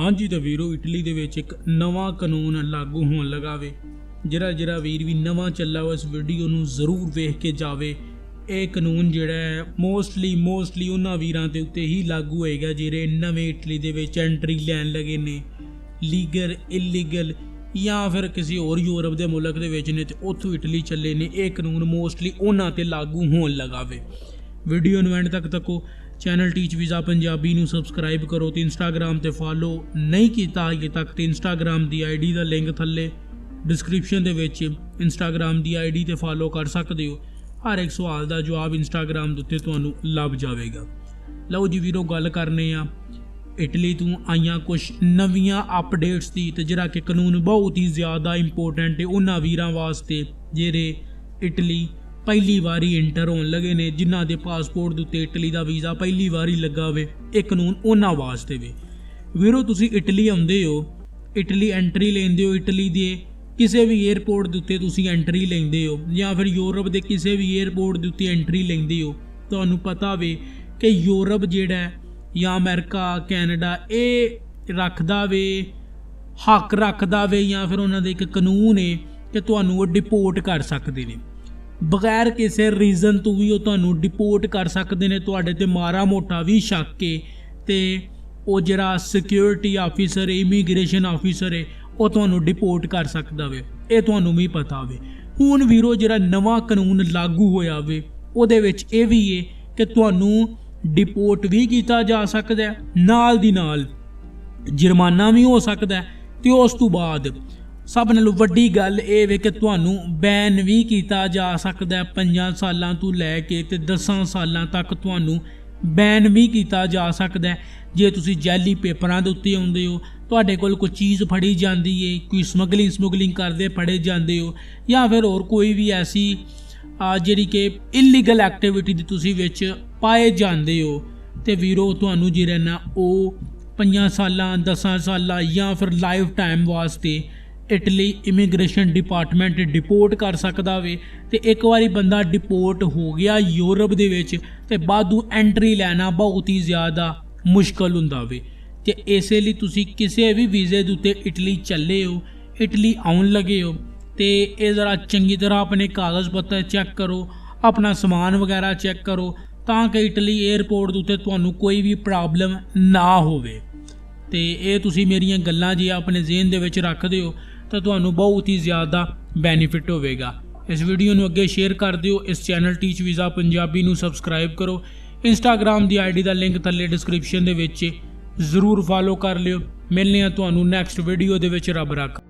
ਹਾਂਜੀ ਤਾਂ ਵੀਰੋ, ਇਟਲੀ ਦੇ ਵਿੱਚ ਇੱਕ ਨਵਾਂ ਕਾਨੂੰਨ ਲਾਗੂ ਹੋਣ ਲਗਾਵੇ ਜਿਹੜਾ ਜਿਹੜਾ ਵੀਰ ਵੀ ਨਵਾਂ ਚੱਲਾ ਵਾ ਵੀਡੀਓ ਨੂੰ ਜ਼ਰੂਰ ਵੇਖ ਕੇ ਜਾਵੇ। ਇਹ ਕਾਨੂੰਨ ਜਿਹੜਾ ਹੈ ਮੋਸਟਲੀ ਮੋਸਟਲੀ ਉਹਨਾਂ ਵੀਰਾਂ ਦੇ ਉੱਤੇ ਹੀ ਲਾਗੂ ਹੋਏਗਾ, ਜਿਹੜੇ ਨਵੇਂ ਇਟਲੀ ਦੇ ਵਿੱਚ ਐਂਟਰੀ ਲੈਣ ਲੱਗੇ ਨੇ। ਲੀਗਲ ਇਲੀਗਲ ਜਾਂ ਫਿਰ ਕਿਸੇ ਹੋਰ ਯੂਰਪ ਦੇ ਮੁਲਕ ਦੇ ਵਿੱਚ ਨੇ ਤੇ ਉੱਥੋਂ ਇਟਲੀ ਚੱਲੇ ਨੇ। ਇਹ ਕਾਨੂੰਨ ਮੋਸਟਲੀ ਉਹਨਾਂ ਤੇ ਲਾਗੂ ਹੋਣ ਲਗਾਵੇ ਵੀਡੀਓ ਨੂੰ ਐਂਡ ਤੱਕ ਤੱਕੋ। ਚੈਨਲ ਟੀਚ ਵੀਜ਼ਾ ਪੰਜਾਬੀ ਨੂੰ ਸਬਸਕ੍ਰਾਈਬ ਕਰੋ ਤੇ ਇੰਸਟਾਗ੍ਰam ਤੇ ਫਾਲੋ ਨਹੀਂ ਕੀਤਾ ਅਜੇ ਤੱਕ ਤੇ ਇੰਸਟਾਗ੍ਰam ਦੀ ਆਈਡੀ ਦਾ ਲਿੰਕ ਥੱਲੇ ਡਿਸਕ੍ਰਿਪਸ਼ਨ ਦੇ ਵਿੱਚ ਇੰਸਟਾਗ੍ਰam ਦੀ ਆਈਡੀ ਤੇ ਫਾਲੋ ਕਰ ਸਕਦੇ ਹੋ। ਹਰ ਇੱਕ ਸਵਾਲ ਦਾ ਜਵਾਬ ਇੰਸਟਾਗ੍ਰam ਦੇ ਉੱਤੇ ਤੁਹਾਨੂੰ ਲੱਭ ਜਾਵੇਗਾ। ਲਓ ਜੀ ਵੀਰੋ, ਗੱਲ ਕਰਨੇ ਆ। ਇਟਲੀ ਤੋਂ ਆਈਆਂ ਕੁਝ ਨਵੀਆਂ ਅਪਡੇਟਸ ਦੀ ਤੇ ਜਿਹੜਾ ਕਿ ਕਾਨੂੰਨ ਬਹੁਤ ਹੀ ਜ਼ਿਆਦਾ ਇੰਪੋਰਟੈਂਟ ਹੈ ਉਹਨਾਂ ਵੀਰਾਂ ਵਾਸਤੇ ਜਿਹੜੇ ਇਟਲੀ ਪਹਿਲੀ ਵਾਰੀ ਇੰਟਰ ਹੋਣ ਲੱਗੇ ਨੇ, ਜਿਨ੍ਹਾਂ ਦੇ ਪਾਸਪੋਰਟ ਦੇ ਉੱਤੇ ਇਟਲੀ ਦਾ ਵੀਜ਼ਾ ਪਹਿਲੀ ਵਾਰੀ ਲੱਗਾ ਹੋਵੇ, ਇਹ ਕਾਨੂੰਨ ਉਹਨਾਂ ਵਾਸਤੇ ਵੇ। ਵੀਰੋ, ਤੁਸੀਂ ਇਟਲੀ ਆਉਂਦੇ ਹੋ, ਇਟਲੀ ਐਂਟਰੀ ਲੈਂਦੇ ਹੋ ਇਟਲੀ ਦੇ, ਕਿਸੇ ਵੀ 에ਅਰਪੋਰਟ ਦੇ ਉੱਤੇ ਤੁਸੀਂ ਐਂਟਰੀ ਲੈਂਦੇ ਹੋ, ਜਾਂ ਫਿਰ ਯੂਰਪ ਦੇ ਕਿਸੇ ਵੀ 에ਅਰਪੋਰਟ ਦੇ ਉੱਤੇ ਐਂਟਰੀ ਲੈਂਦੇ ਹੋ, ਤੁਹਾਨੂੰ ਪਤਾ ਵੇ ਕਿ ਯੂਰਪ ਜਿਹੜਾ ਜਾਂ ਅਮਰੀਕਾ, ਕੈਨੇਡਾ, ਇਹ ਰੱਖਦਾ ਵੇ ਹੱਕ ਰੱਖਦਾ ਵੇ ਜਾਂ ਫਿਰ ਉਹਨਾਂ ਦੇ ਇੱਕ ਕਾਨੂੰਨ ਹੈ ਕਿ ਤੁਹਾਨੂੰ ਉਹ ਡਿਪੋਰਟ ਕਰ ਸਕਦੇ ਨੇ। ਬਗੈਰ ਕਿਸੇ ਰੀਜ਼ਨ ਤੋਂ ਵੀ ਉਹ ਤੁਹਾਨੂੰ ਡਿਪੋਰਟ ਕਰ ਸਕਦੇ ਨੇ, ਤੁਹਾਡੇ ਤੇ ਮਾਰਾ ਮੋਟਾ ਵੀ ਸ਼ੱਕ ਹੈ ਤੇ ਉਹ ਜਿਹੜਾ ਸਿਕਿਉਰਿਟੀ ਆਫੀਸਰ ਇਮੀਗ੍ਰੇਸ਼ਨ ਆਫੀਸਰ ਹੈ ਉਹ ਤੁਹਾਨੂੰ ਡਿਪੋਰਟ ਕਰ ਸਕਦਾ ਵੇ। ਇਹ ਤੁਹਾਨੂੰ ਵੀ ਪਤਾ ਵੇ। ਹੁਣ ਵੀਰੋ, ਜਿਹੜਾ ਨਵਾਂ ਕਾਨੂੰਨ ਲਾਗੂ ਹੋਇਆ ਵੇ, ਉਹਦੇ ਵਿੱਚ ਇਹ ਵੀ ਹੈ ਕਿ ਤੁਹਾਨੂੰ ਡਿਪੋਰਟ ਵੀ ਕੀਤਾ ਜਾ ਸਕਦਾ ਹੈ, ਨਾਲ ਦੀ ਨਾਲ ਜੁਰਮਾਨਾ ਵੀ ਹੋ ਸਕਦਾ ਹੈ, ਤੇ ਉਸ ਤੋਂ ਬਾਅਦ ਸਭ ਨਾਲੋਂ ਵੱਡੀ ਗੱਲ ਇਹ ਵੇ ਕਿ ਤੁਹਾਨੂੰ ਬੈਨ ਵੀ ਕੀਤਾ ਜਾ ਸਕਦਾ ਹੈ। 5 ਸਾਲਾਂ ਤੋਂ ਲੈ ਕੇ ਤੇ 10 ਸਾਲਾਂ ਤੱਕ ਤੁਹਾਨੂੰ ਬੈਨ ਵੀ ਕੀਤਾ ਜਾ ਸਕਦਾ ਹੈ। ਜੇ ਤੁਸੀਂ ਜੈਲੀ ਪੇਪਰਾਂ ਦੇ ਉੱਤੇ ਆਉਂਦੇ ਹੋ, ਤੁਹਾਡੇ ਕੋਲ ਕੋਈ ਚੀਜ਼ ਫੜੀ ਜਾਂਦੀ ਏ, ਕੋਈ ਸਮਗਲਿੰਗ ਸਮਗਲਿੰਗ ਕਰਦੇ ਫੜੇ ਜਾਂਦੇ ਹੋ, ਜਾਂ ਫਿਰ ਹੋਰ ਕੋਈ ਵੀ ਐਸੀ ਜਿਹੜੀ ਕਿ ਇਲੀਗਲ ਐਕਟੀਵਿਟੀ ਦੀ ਤੁਸੀਂ ਵਿੱਚ ਪਾਏ ਜਾਂਦੇ ਹੋ, ਤੇ ਵੀਰੋ ਤੁਹਾਨੂੰ ਜਿਹੜਾ ਨਾ ਉਹ 5 ਸਾਲਾਂ 10 ਸਾਲਾਂ ਜਾਂ ਫਿਰ ਲਾਈਫ ਟਾਈਮ ਵਾਸਤੇ ਇਟਲੀ ਇਮੀਗ੍ਰੇਸ਼ਨ ਡਿਪਾਰਟਮੈਂਟ ਡਿਪੋਰਟ ਕਰ ਸਕਦਾ ਵੇ ਤੇ ਇੱਕ ਵਾਰੀ ਬੰਦਾ ਡਿਪੋਰਟ ਹੋ ਗਿਆ ਯੂਰਪ ਦੇ ਵਿੱਚ ਤੇ ਬਾਅਦੋਂ ਐਂਟਰੀ ਲੈਣਾ ਬਹੁਤ ਹੀ ਜ਼ਿਆਦਾ ਮੁਸ਼ਕਲ ਹੁੰਦਾ ਵੇ। ਤੇ ਇਸੇ ਲਈ ਤੁਸੀਂ ਕਿਸੇ ਵੀ ਵੀਜ਼ੇ ਦੇ ਉੱਤੇ ਇਟਲੀ ਚੱਲੇ ਹੋ, ਇਟਲੀ ਆਉਣ ਲੱਗੇ ਹੋ ਤੇ ਇਹ ਜ਼ਰਾ ਚੰਗੀ ਤਰ੍ਹਾਂ ਆਪਣੇ ਕਾਗਜ਼ ਪੱਤਰ ਚੈੱਕ ਕਰੋ, ਆਪਣਾ ਸਮਾਨ ਵਗੈਰਾ ਚੈੱਕ ਕਰੋ ਤਾਂ ਕਿ ਇਟਲੀ 에ਅਰਪੋਰਟ ਦੇ ਉੱਤੇ ਤੁਹਾਨੂੰ ਕੋਈ ਵੀ ਪ੍ਰੋਬਲਮ ਨਾ ਹੋਵੇ। ਤੇ ਇਹ ਤੁਸੀਂ ਮੇਰੀਆਂ ਗੱਲਾਂ ਜੇ ਆਪਣੇ ਜ਼ਿਹਨ ਦੇ ਵਿੱਚ ਰੱਖਦੇ ਹੋ। ਤਾਂ ਤੁਹਾਨੂੰ ਬਹੁਤ ਹੀ ਜ਼ਿਆਦਾ ਬੈਨੀਫਿਟ ਹੋਵੇਗਾ। ਇਸ ਵੀਡੀਓ ਨੂੰ ਅੱਗੇ ਸ਼ੇਅਰ ਕਰ ਦਿਓ, ਇਸ ਚੈਨਲ ਟੀਚ ਵੀਜ਼ਾ ਪੰਜਾਬੀ ਨੂੰ ਸਬਸਕ੍ਰਾਈਬ ਕਰੋ। ਇੰਸਟਾਗ੍ਰam ਦੀ ਆਈਡੀ ਦਾ ਲਿੰਕ ਥੱਲੇ ਡਿਸਕ੍ਰਿਪਸ਼ਨ ਦੇ ਵਿੱਚ ਹੈ। ਜ਼ਰੂਰ ਫਾਲੋ ਕਰ ਲਿਓ। ਮਿਲਨੇ ਆ ਤੁਹਾਨੂੰ ਨੈਕਸਟ ਵੀਡੀਓ ਦੇ ਵਿੱਚ, ਰੱਬ ਰੱਖ।